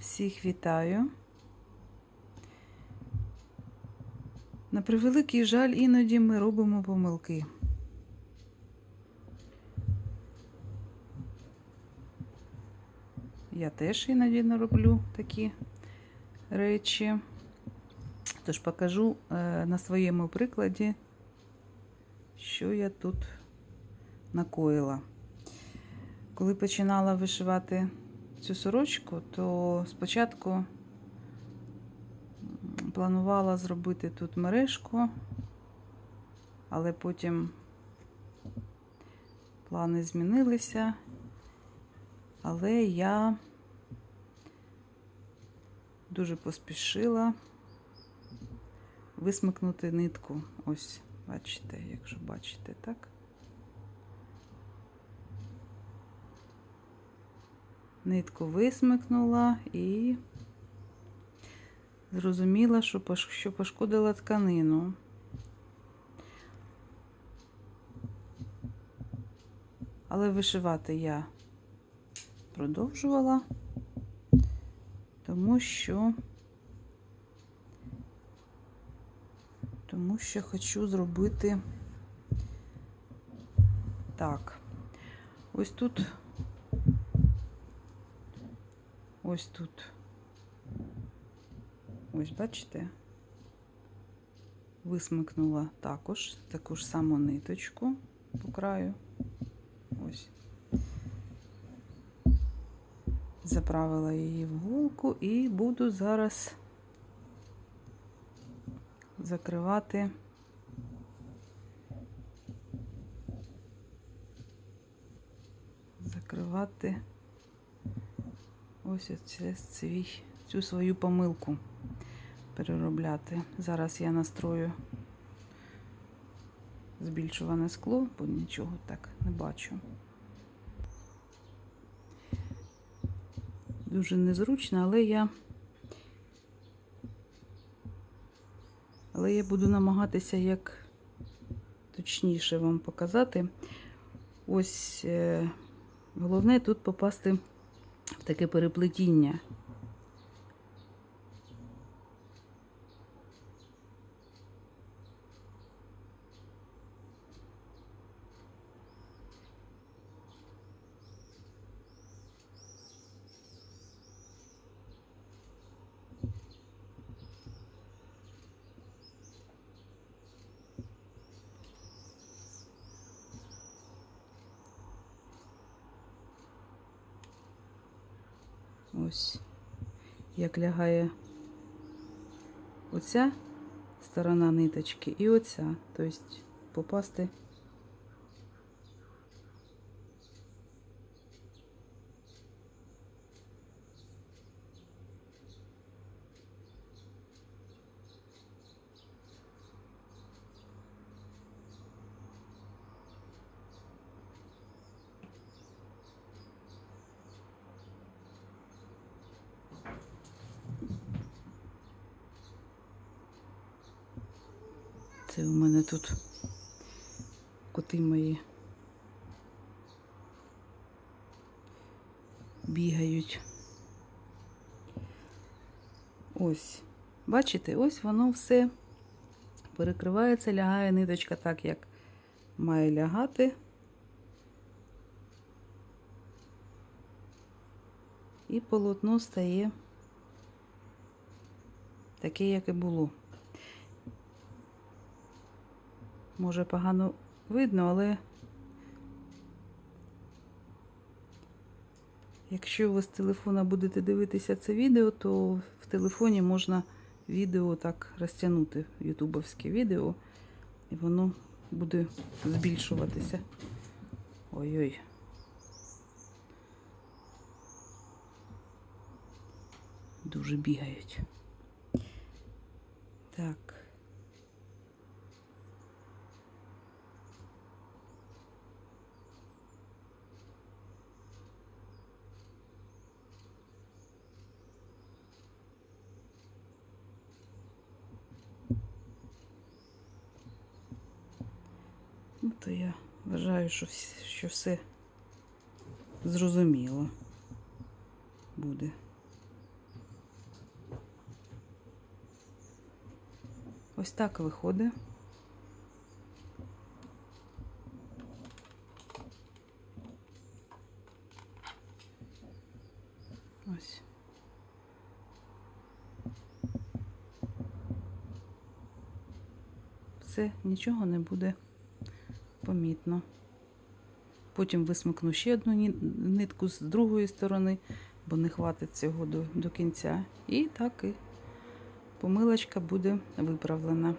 Всіх вітаю. На превеликий жаль, іноді ми робимо помилки. Я теж іноді роблю такі речі. Тож покажу е, на своєму прикладі, що я тут накоїла. Коли починала вишивати цю сорочку, то спочатку планувала зробити тут мережку, але потім плани змінилися. Але я дуже поспішила висмикнути нитку. Ось, бачите, якщо бачите, так? Нитку висмикнула і зрозуміла, що пошкодила тканину. Але вишивати я продовжувала, тому що тому що хочу зробити так. Ось тут ось тут. Ось, бачите? Висмикнула також таку ж саму ниточку по краю. Ось. Заправила її в голку і буду зараз закривати закривати ось свій, цю свою помилку переробляти. Зараз я настрою збільшуване скло, бо нічого так не бачу. Дуже незручно, але я але я буду намагатися як точніше вам показати. Ось е, головне тут попасти таке переплетіння. Ось як лягає оця сторона ниточки і оця. Тобто попасти. Це у мене тут коти мої бігають. Ось, бачите, ось воно все перекривається, лягає ниточка так, як має лягати. І полотно стає таке, як і було. Може погано видно, але якщо ви з телефона будете дивитися це відео, то в телефоні можна відео так розтягнути, ютубовське відео, і воно буде збільшуватися. Ой-ой. Дуже бігають. Так. То я вважаю, що, що все зрозуміло буде. Ось так виходить. Ось. Все, нічого не буде помітно. Потім висмикну ще одну нитку з другої сторони, бо не хватить цього до, до кінця. І так і помилочка буде виправлена.